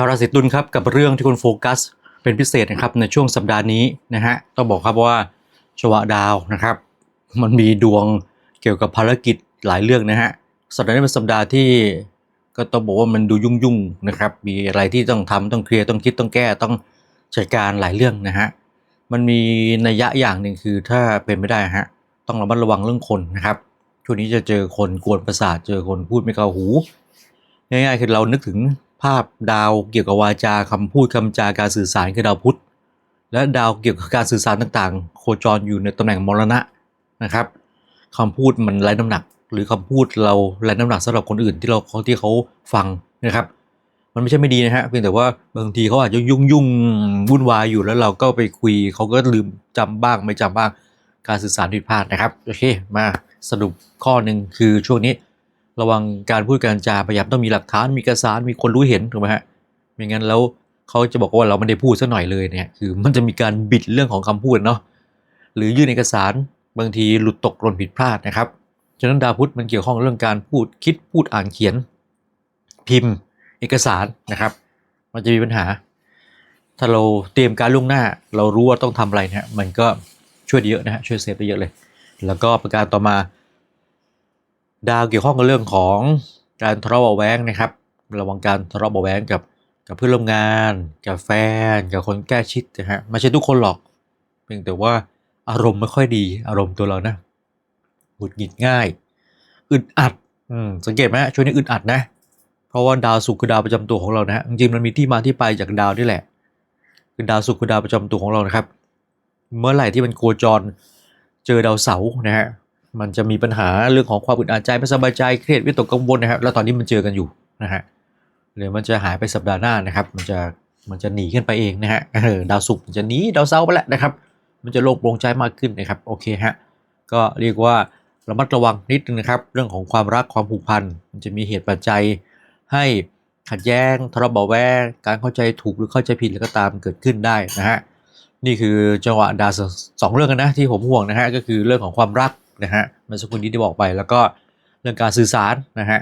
ชาวราศีตุลครับกับเรื่องที่คุณโฟกัส เป็นพิเศษนะครับในช่วงสัปดาห์นี้นะฮะต้องบอกครับว่าชวะดาวนะครับ มันมีดวงเกี่ยวกับภารกิจหลายเรื่องนะฮะสัปดาห์นี้เป็นสัปดาห์ที่ก็ต้องบอกว่ามันดูยุ่งๆนะครับ มีอะไรที่ต้องทำต้องเคลียร์ต้องคิดต้องแก้ต้องจัดการหลายเรื่องนะฮะมันมีนัยยะอย่างหนึ่งคือถ้าเป็นไม่ได้ฮะต้องระมัดระวังเรื่องคนนะครับช่วงนี้จะเจอคนกวนประสาทเจอคนพูดไม่เข้าหูง่ายๆคือเรานึกถึง ภาพดาวเกี่ยวกับวาจาคำพูดคำจาการสื่อสารคือดาวพุธ และดาวเกี่ยวกับการสื่อสารต่างๆ โคจรอยู่ในตำแหน่งมรณะนะครับคำพูดมันไร้น้ำหนัก หรือคำพูดเราไร้น้ำหนักสำหรับคนอื่นที่เราที่เขาฟังนะครับ มันไม่ใช่ไม่ดีนะฮะเพียงแต่ว่าบางทีเขาอาจจะยุ่งยุ่งวุ่นวายอยู่แล้วเราก็ไปคุยเขาก็ลืมจำบ้างไม่จำบ้างการสื่อสารผิดพลาดนะครับโอเคมาสรุปข้อหนึ่งคือช่วงนี้ ระวังการพูดการจาพยายามต้องมีหลักฐานมีเอกสารมีคนรู้เห็นถูกไหมฮะไม่งั้นแล้วเขาจะบอกว่าเราไม่ได้พูดซะหน่อยเลยเนี่ยคือมันจะมีการบิดเรื่องของคำพูดเนาะหรือยื่นเอกสารบางทีหลุดตกหล่นผิดพลาดนะครับ ฉะนั้นดาวพุธมันเกี่ยวข้องเรื่องการพูดคิดพูดอ่านเขียน พิมพ์ เอกสารนะครับ มันจะมีปัญหา ถ้าเราเตรียมการล่วงหน้า เรารู้ว่าต้องทำอะไรนะฮะมันก็ช่วยเยอะนะฮะช่วยเซฟได้เยอะเลย แล้วก็ประการต่อมา ดาวเกี่ยวข้องกับเรื่องของการทะเลาะเบาะแวงนะครับ ระวังการทะเลาะเบาะแวงกับกับเพื่อนร่วมงาน กับแฟน กับคนใกล้ชิดนะฮะไม่ใช่ทุกคนหรอกเพียงแต่ว่าอารมณ์ไม่ค่อยดีอารมณ์ตัวเรานะหงุดหงิดง่ายอึดอัดอืมสังเกตไหมฮะช่วงนี้อึดอัดนะ เพราะว่าดาวศุกร์คือดาวประจำตัวของเรานะฮะจริงๆมันมีที่มาที่ไปจากดาวนี่แหละ คือดาวศุกร์คือดาวประจำตัวของเรานะครับ เมื่อไหร่ที่มันโคจรเจอดาวเสาร์นะฮะ มันจะมีปัญหาเรื่องของความอึดอัดใจไม่สบายใจเครียดวิตกกังวลนะครับแล้วตอนนี้มันเจอกันอยู่นะฮะหรือมันจะหายไปสัปดาห์หน้านะครับ มันจะมันจะหนีขึ้นไปเองนะฮะดาวศุกร์มันจะหนีดาวเสาร์ไปแล้วนะครับ มันจะโล่งโปร่งใจมากขึ้นนะครับโอเคฮะก็เรียกว่าระมัดระวังนิดนึงนะครับ เรื่องของความรักความผูกพันมันจะมีเหตุปัจจัยให้ขัดแย้งทะเลาะเบาะแวงการเข้าใจถูกหรือเข้าใจผิดแล้วก็ตามเกิดขึ้นได้นะฮะนี่คือจังหวะดาวสสองเรื่องกันนะที่ผมห่วงนะฮะก็คือเรื่องของความรัก นะฮะเมื่อสักครู่นี้ที่บอกไป แล้วก็เรื่องการสื่อสารนะฮะ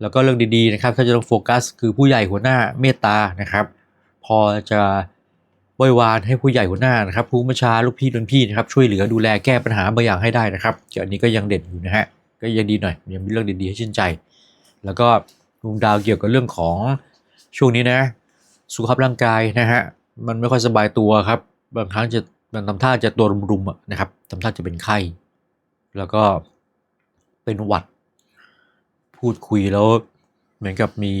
แล้วก็เรื่องดีๆนะครับถ้าจะต้องโฟกัส คือผู้ใหญ่หัวหน้าเมตตานะครับ พอจะไหว้วานให้ผู้ใหญ่หัวหน้านะครับผู้บัญชาลูกพี่รุ่นพี่นะครับช่วยเหลือดูแลแก้ปัญหาบางอย่างให้ได้นะครับเดี๋ยวอันนี้ก็ยังเด่นอยู่นะฮะก็ยังดีหน่อยยังมีเรื่องดีๆให้ชื่นใจ แล้วก็ดวงดาวเกี่ยวกับเรื่องของช่วงนี้นะ สุขภาพร่างกายนะฮะมันไม่ค่อยสบายตัวครับ บางครั้งจะมันทำท่าจะตัวรุมๆนะครับทำท่าจะเป็นไข้ แล้วก็เป็นหวัด พูดคุยแล้ว เหมือนกับมี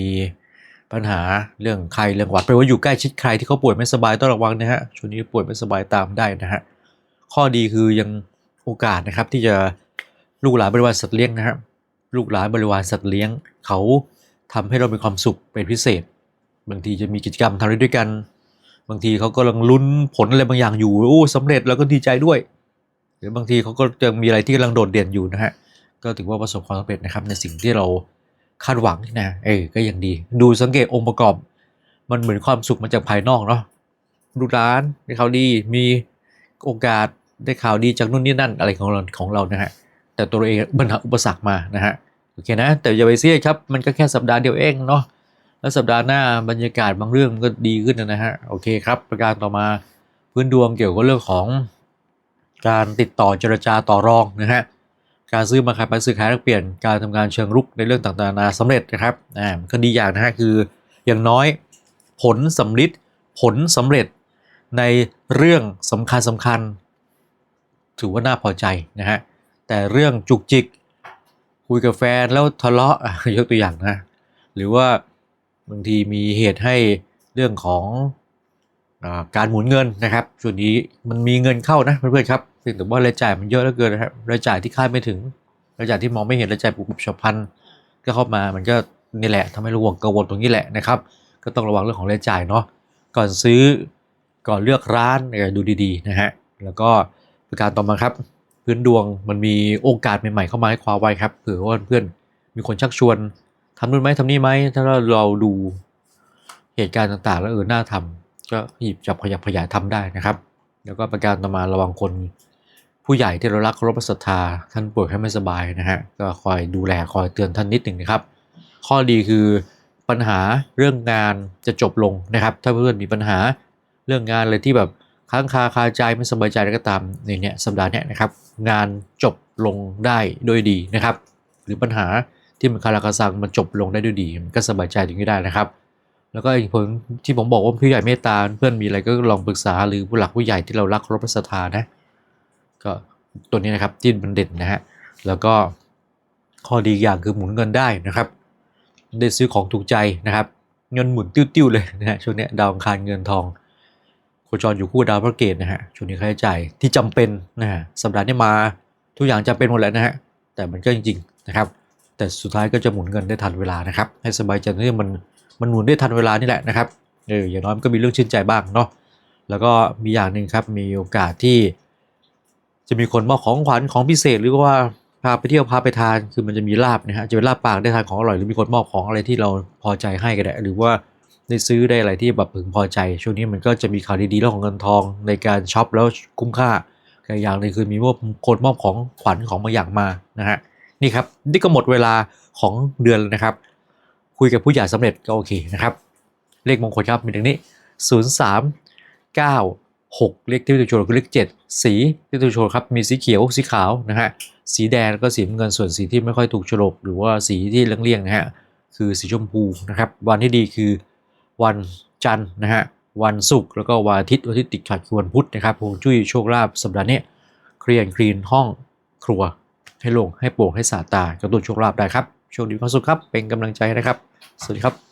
ปัญหาเรื่องไข้เรื่องหวัดแปลว่าอยู่ใกล้ชิดใครที่เขาป่วยไม่สบายต้องระวังนะฮะช่วงนี้ป่วยไม่สบายตามได้นะฮะข้อดีคือยังโอกาสนะครับที่จะลูกหลานบริวารสัตว์เลี้ยงนะครับลูกหลานบริวารสัตว์เลี้ยง เขาทำให้เรามีความสุขเป็นพิเศษ บางทีจะมีกิจกรรมทำด้วยกัน บางทีเขากำลังลุ้นผลอะไรบางอย่างอยู่โอ้สำเร็จแล้วก็ดีใจด้วย หรือบางทีเขาก็จะมีอะไรที่กำลังโดดเด่นอยู่นะฮะก็ถือว่าประสบความสำเร็จนะครับในสิ่งที่เราคาดหวังนะเออก็ยังดี ดูสังเกตองค์ประกอบ มันเหมือนความสุขมาจากภายนอกเนาะลูกหลานได้ข่าวดีมีโอกาสได้ข่าวดีจากนู่นนี่นั่นอะไรของเราของเรานะฮะแต่ตัวเองปัญหาอุปสรรคมานะฮะโอเคนะ แต่อย่าไปเสียครับมันก็แค่สัปดาห์เดียวเองเนาะแล้วสัปดาห์หน้าบรรยากาศบางเรื่องมันก็ดีขึ้นนะฮะโอเคครับ ประการต่อมาพื้นดวงเกี่ยวกับเรื่องของ การติดต่อเจรจาต่อรองนะฮะการซื้อมาขายไปซื้อขายแลกเปลี่ยนการทำงานเชิงรุกในเรื่องต่างๆนานาสำเร็จนะครับอ่าก็ดีอย่างนะฮะคืออย่างน้อยผลสำลิดผลสำเร็จในเรื่องสำคัญสำคัญ ถือว่าน่าพอใจนะฮะแต่เรื่องจุกจิก คุยกับแฟนแล้วทะเลาะยกตัวอย่างนะ หรือว่าบางทีมีเหตุให้เรื่องของอการหมุนเงินนะครับส่วนนี้มันมีเงินเข้านะเพื่อนๆครับ เพียงแต่ว่ารายจ่ายมันเยอะเหลือเกินนะครับรายจ่ายที่คาดไม่ถึงรายจ่ายที่มองไม่เห็นรายจ่ายปุบปับฉับพลันก็เข้ามามันก็นี่แหละทำให้ระวงกังวลตรงนี้แหละนะครับ ก็ต้องระวังเรื่องของรายจ่ายเนาะก่อนซื้อก่อนเลือกร้านดูดีๆนะฮะแล้วก็ประการต่อมาครับ พื้นดวงมันมีโอกาสใหม่ๆเข้ามาให้คว้าไว้ครับเผื่อว่าเพื่อนมีคนชักชวนทำนู่นไหมทำนี่ไหมถ้าเราดูเหตุการณ์ต่างๆ แล้วเออน่าทำก็หยิบจับขยับขยายทำได้นะครับ แล้วก็ประการต่อมาระวังคน ผู้ใหญ่ที่เรารักเคารพศรัทธาท่านป่วยแค่ไม่สบายนะฮะก็คอยดูแลคอยเตือนท่านนิดหนึ่งนะครับ ข้อดีคือปัญหาเรื่องงานจะจบลงนะครับ ถ้าเพื่อนมีปัญหาเรื่องงานอะไรที่แบบค้างคาคาใจไม่สบายใจอะไรก็ตามในเนี้ยสัปดาห์เนี้ยนะครับ งานจบลงได้ด้วยดีนะครับ หรือปัญหาที่มันคาราคาซังมันจบลงได้ด้วยดี มันก็สบายใจถึงนี้ได้นะครับ แล้วก็อีกผลที่ผมบอกว่าผู้ใหญ่เมตตาเพื่อนมีอะไรก็ลองปรึกษาหรือผู้หลักผู้ใหญ่ที่เรารักเคารพศรัทธานะ ก็ตัวนี้นะครับที่มันเด่นนะฮะแล้วก็ข้อดีอย่างคือหมุนเงินได้นะครับ ได้ซื้อของถูกใจนะครับ เงินหมุนติ้วๆเลยนะฮะช่วงเนี้ยดาวอังคารเงินทองโคจรอยู่คู่ดาวพระเกตนะฮะช่วงนี้ค่าใช้จ่ายที่จำเป็นนะฮะสัปดาห์นี้มาทุกอย่างจำเป็นหมดแล้วนะฮะแต่มันก็จริงๆนะครับ แต่สุดท้ายก็จะหมุนเงินได้ทันเวลานะครับ ให้สบายใจที่มันมันหมุนได้ทันเวลานี่แหละนะครับเอออย่างน้อยมันก็มีเรื่องชื่นใจบ้างเนาะแล้วก็มีอย่างหนึ่งครับมีโอกาสที่ จะมีคนมอบของขวัญของพิเศษหรือว่าพาไปเที่ยวพาไปทานคือมันจะมีลาบนะฮะจะเป็นลาบปากได้ทานของอร่อยหรือมีคนมอบของอะไรที่เราพอใจให้ก็ได้หรือว่าได้ซื้อได้อะไรที่แบบพึงพอใจ ช่วงนี้มันก็จะมีข่าวดีๆเรื่องของเงินทองในการช็อปแล้วคุ้มค่าแต่อย่างหนึงคือมีมอบคนมอบของขวัญของบางอย่างมานะฮะนี่ครับนี่ก็หมดเวลาของเดือนแล้วนะครับ คุยกับผู้ใหญ่สำเร็จก็โอเคนะครับ เลขมงคลครับมีดังนี้ 0 3 9 6เลขที่ตัวโชว์คือเลข7สีที่ตัวโชว์ครับมีสีเขียวสีขาวนะฮะสีแดงแล้วก็สีเงินส่วนสีที่ไม่ค่อยถูกโฉลกหรือว่าสีที่เลี่ยงๆนะฮะคือสีชมพูนะครับวันที่ดีคือวันจันทร์นะฮะวันศุกร์แล้วก็วันอาทิตย์วันที่ติดขัดคือวันพุธนะครับฮวงจุ้ยโชคลาภสัปดาห์นี้เคลียร์คลีนห้องครัวให้โลงให้โปร่งให้สะอาดตากระตุ้นโชคลาภได้ครับโชคดีความสุขครับเป็นกำลังใจนะครับ สวัสดีครับ